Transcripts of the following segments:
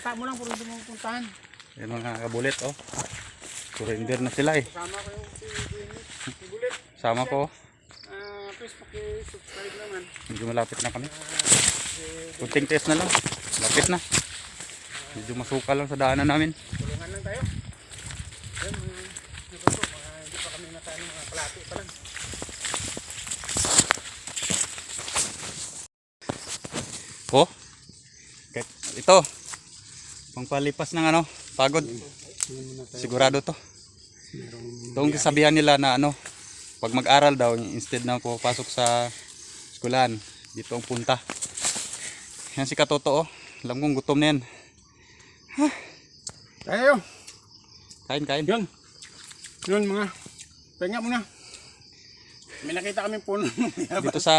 Salita mo lang kung hindi mo puntahan. Yan mga kabulit oh. Surrender na sila eh. Kasama ko yung si Bulit. Sama ko. Ah, please paki-subscribe naman. Medyo malapit na kami. Kunting test na lang. Lapit na. Medyo masukal lang sa daanan namin. Tulungan lang tayo. Yan, mga natuto. Mga hindi pa kami nakaano, mga palati pa lang. Oh. Okay. Ito. Pangpalipas ng ano, pagod. Sigurado to. Itong sabihan nila na ano, pag mag-aral daw, instead na pumapasok sa eskwelahan, dito ang punta. Yan si Katoto oh. Alam kong gutom na yan. Tayo. Kain, kain. Yun. Yun mga. Pahinga muna. May nakita kami puno. Dito sa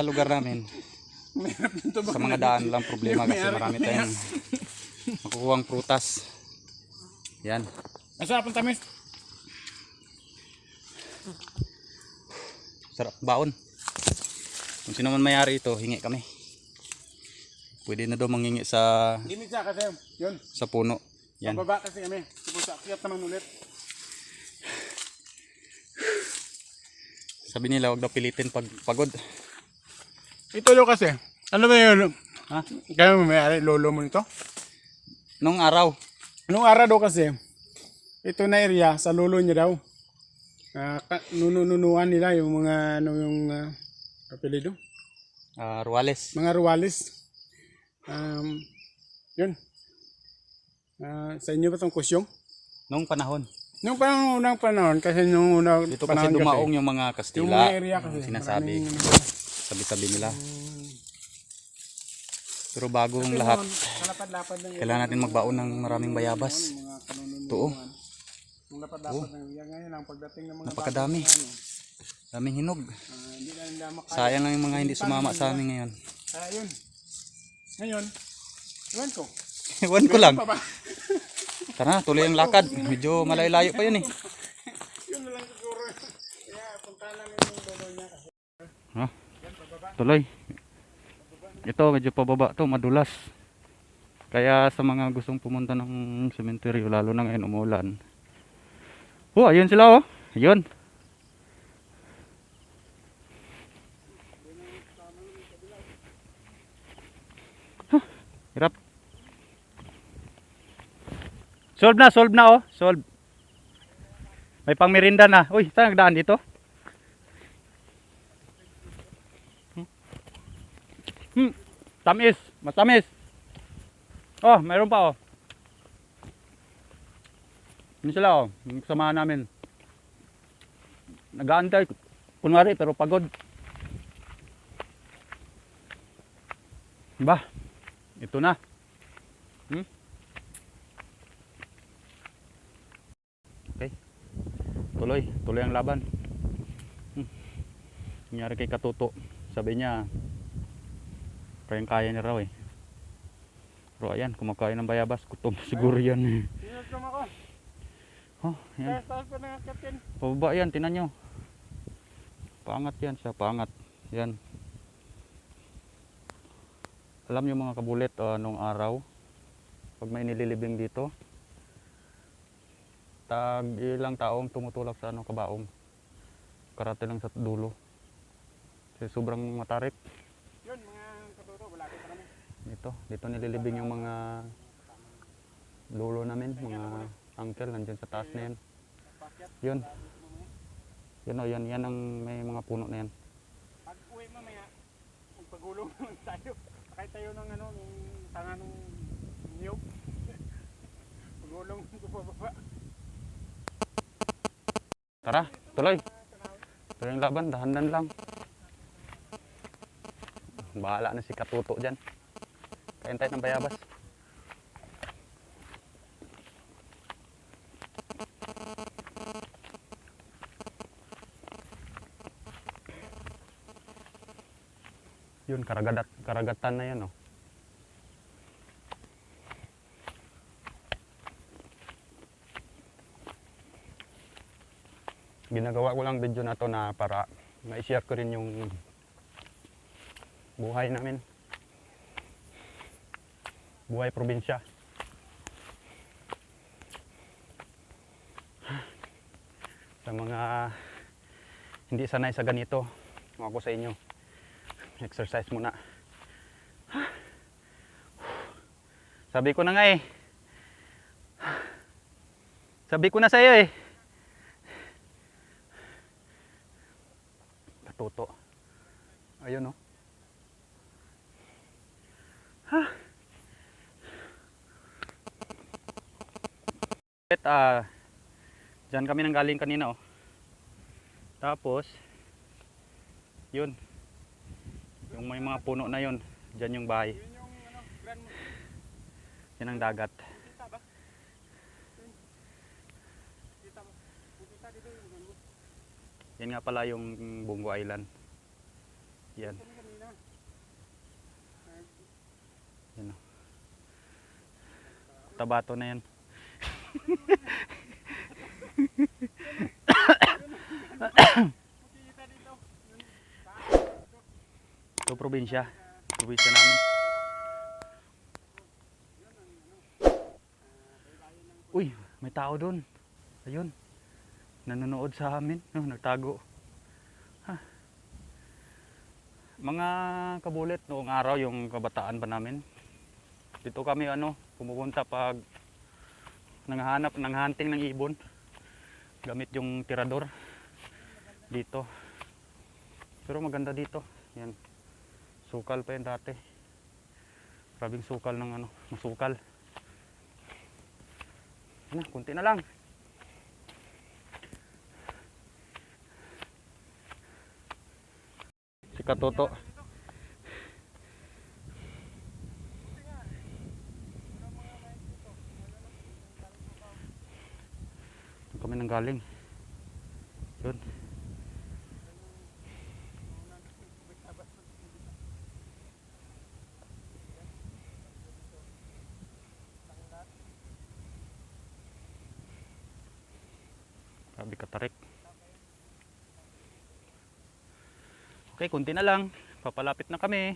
lugar namin, sa mga daan lang problema kasi marami tayong makukuhang prutas. Yan. Masarap ang tamis. Sarap baon. Kung sino man mayari ito, hingi kami. Pwede na daw mangingi sa Limit siya kasi. Yun. sa puno. Yan. Pababa kasi kami. Tapos akyat naman ulit. Sabi nila, wag daw pilitin pag pagod. Ito lo kasi. Ano ba yun? Ha? Kaya may lolo mo nito? Nung araw, Anong araw daw kasi? Ito na area sa lolo niya daw. Uh, nununuan nila yung mga ano yung uh, apelido. ah, Ruales. Mga ruwalis. Um, yun. Ah, sa inyo ba itong kusyong? Nung panahon. Nung panahon, unang panahon, kasi nung unang Dito kasi dumaong yung mga yung Kastila. mga area kasi. yung sinasabi. Sabi-sabi nila. Pero bagong lahat, Kalapad-lapad ng kailangan natin magbaon ng maraming bayabas. Ito oh, ang mga napakadami. ano, Daming hinog. ah. Sayang lang yung mga hindi sumama sa amin ngayon. Ah, yun. Ngayon, iwan ko. Iwan ko lang. Tara, tuloy ang lakad. Medyo malayo-layo pa yun eh. yun lang siguro. Kaya punta namin yung lolo niya kasi. Ha? Tuloy. Ito, medyo pababa to, madulas. Kaya sa mga gustong pumunta ng sementeryo, lalo na ngayon umulan. Oh, ayun sila oh. Ayun. Huh, Hirap. Solve na, solve na oh. Solve. May pangmerinda na. Uy, saan nagdaan dito? Hmm, tamis, matamis. Oh, mayroon pa oh. Yun sila oh, kasama namin. Nag-aantay, kunwari pero pagod. Ba, ito na. Hmm? Okay. Tuloy, tuloy ang laban. Hmm. Nangyari kay Katuto. Sabi niya, kayang kaya niya raw eh. Pero ayan, kumakain ng bayabas. Gutom siguro yan. Ako. oh, yan. Pababa yan, tinan nyo. Pangat yan siya, pangat. Yan. Alam nyo mga kabulit, uh, nung araw, pag may nililibing dito, tag ilang taong tumutulak sa ano, kabaong. Karate lang sa dulo. Kasi sobrang matarik. Yun, mga katuto, wala ko pa kami. Dito, dito nililibing yung mga lolo namin, mga uncle, nandyan sa taas na yan. Yun. Yun o, yan, yan ang may mga puno na yan. Pag uwi mamaya, kung pagulong naman tayo, sakay tayo ng ano, ng tanga ng niyog. pagulong ko pababa. Tara, tuloy. Tuloy ang laban, dahan-dahan lang. Bahala na si Katuto dyan. Kain tayo ng bayabas. Yun, karagat, karagatan na yan, oh. ginagawa ko lang video na to na para ma-share ko rin yung buhay namin. Buhay probinsya. Sa mga hindi sanay sa ganito, ako sa inyo. Exercise muna. Sabi ko na nga eh. Sabi ko na sa iyo eh. Katuto. Ayun oh. Ha? Huh? Ah, Diyan kami nang galing kanina oh. Tapos yun. Yung may mga puno na yun, diyan yung bahay. Ano. Yan ang dagat. Yan nga pala yung Bungo Island. Yan. Yan o. Tabato na yan. Ito probinsya. Probinsya namin. Uy, may tao doon. Ayun. Nanonood sa amin. No, nagtago. Ha. Mga kabulit noong araw yung kabataan pa namin. Dito kami ano, pumupunta pag nanghahanap ng hunting ng ibon. Gamit yung tirador dito. Pero maganda dito. Yan. Sukal pa yan dati. Grabing sukal ng ano, masukal. Na, kunti na lang. Si Katoto. Doon kami nang galing. Yun. Sabi katarik. Okay, kunti na lang. Papalapit na kami.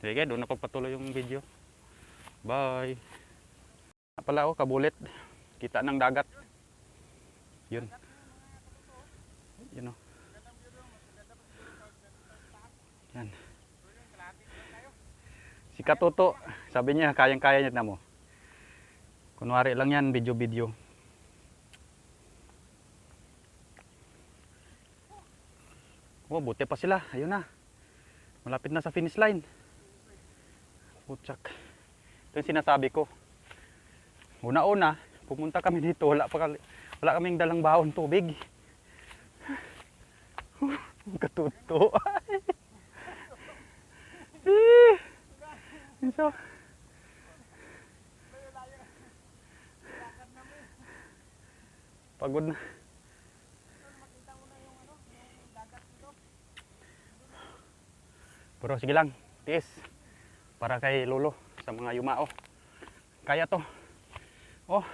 Sige, doon na pagpatuloy yung video. Bye. Pala ako, kabulit. Kita ng dagat. Yun. Yun o. Yan. Si Katuto, sabi niya, kayang-kaya niya na mo. Kunwari lang yan, video-video. Oh, buti pa sila. Ayun na. Malapit na sa finish line. Putsak. Ito yung sinasabi ko. Una-una, pumunta kami dito. Wala, pa, kali- wala kaming dalang baon tubig. Katuto. So, Pagod na. Pero sige lang, tiis. Para kay Lolo sa mga yumao. Kaya to. Oh.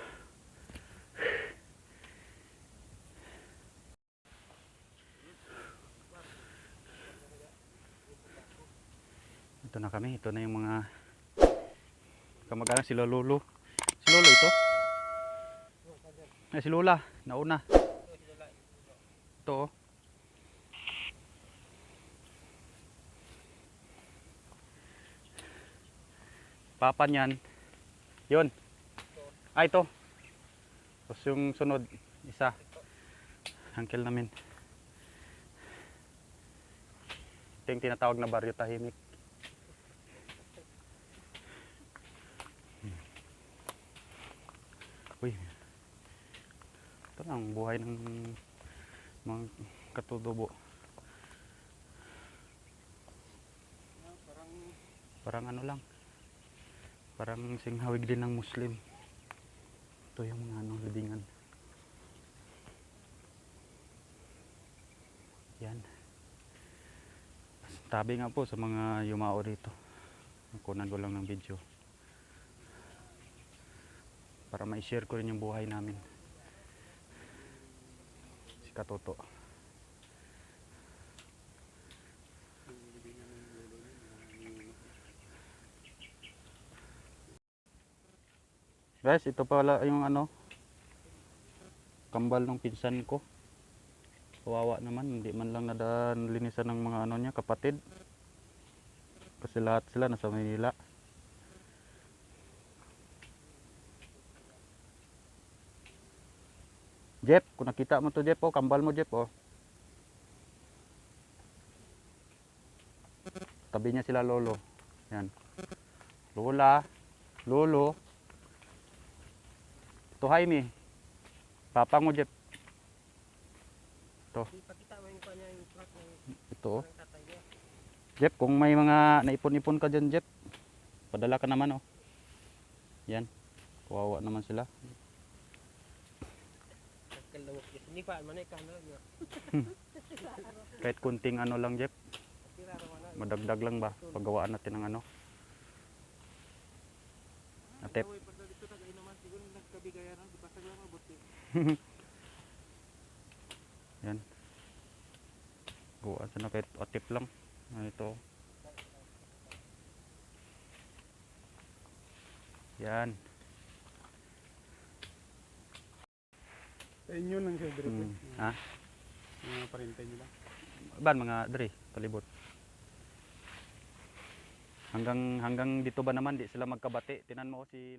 Ito na kami. Ito na yung mga kamag-anak sila Lolo. Si Lolo ito. Ay, si Lola. Nauna. Ito oh. Papa niyan. Yun. Ah, ito. Tapos yung sunod, isa. Uncle namin. Ito yung tinatawag na baryo tahimik. Hmm. Uy. Ito lang, buhay ng mga katutubo. parang Parang ano lang. Parang singhawig din ng Muslim. Ito yung mga ano, libingan. Yan. Tabi nga po sa mga yumao dito. Nakunan ko lang ng video. Para ma-share ko rin yung buhay namin. Si Katoto. Guys, ito pala yung ano. kambal ng pinsan ko. Kawawa naman, hindi man lang nadaan linisan ng mga ano niya, kapatid. Kasi lahat sila nasa Manila. Jeff, kung nakita mo to Jeff, oh, kambal mo Jeff, oh. Tabi niya sila lolo. Yan. Lola, lolo. Ito Jaime. Papa mo Jeff. Ng Ito. oh. Jeff, kung may mga naipon-ipon ka dyan, Jeff, padala ka naman, oh. Yan. Kawawa naman sila. Niya. Hindi pa, manay na lang. Kahit kunting ano lang, Jeff. Madagdag lang ba? Paggawaan natin ng ano. Atep. Naman siguro nagkabigayan na. Yan. Kahit atip lang. Ah, ito. Yan. Sa inyo lang siya, Dre. Hmm. Ha? Mga parintay nila. Ban mga dre, palibot. Hanggang hanggang dito ba naman di sila magkabati. Tinan mo si